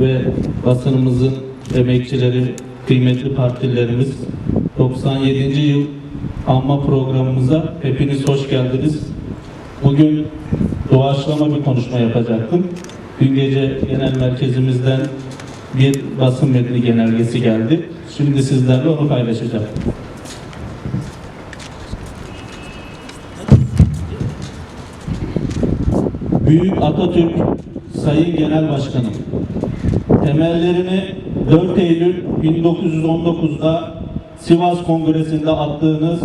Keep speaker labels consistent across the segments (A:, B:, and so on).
A: ve basınımızın emekçileri, kıymetli partilerimiz 97. yıl anma programımıza hepiniz hoş geldiniz. Bugün doğaçlama bir konuşma yapacaktım. Dün gece genel merkezimizden bir basın metni genelgesi geldi. Şimdi sizlerle onu paylaşacağım. Büyük Atatürk Sayın Genel Başkanım temellerini 4 Eylül 1919'da Sivas Kongresi'nde attığınız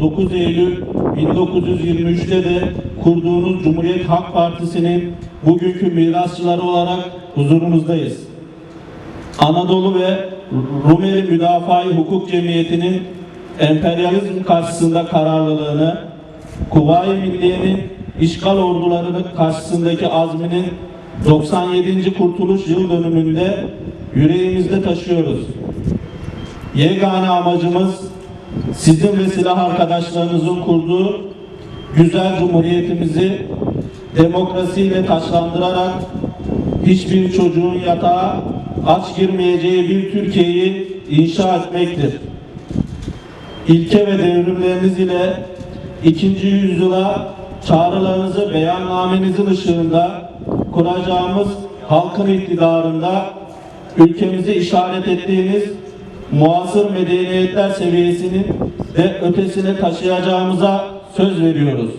A: 9 Eylül 1923'te de kurduğunuz Cumhuriyet Halk Partisi'nin bugünkü mirasçıları olarak huzurunuzdayız. Anadolu ve Rumeli Müdafaa-i Hukuk Cemiyeti'nin emperyalizm karşısında kararlılığını, Kuvayi Milliye'nin işgal ordularının karşısındaki azminin 97. Kurtuluş Yıl dönümünde yüreğimizde taşıyoruz. Yegane amacımız sizin ve silah arkadaşlarınızın kurduğu güzel cumhuriyetimizi demokrasiyle taşlandırarak hiçbir çocuğun yatağa aç girmeyeceği bir Türkiye'yi inşa etmektir. İlke ve devrimleriniz ile ikinci yüzyıla çağrılarınızı beyannamenizin ışığında kuracağımız halkın iktidarında ülkemizi işaret ettiğiniz muasır medeniyetler seviyesinin de ötesine taşıyacağımıza söz veriyoruz.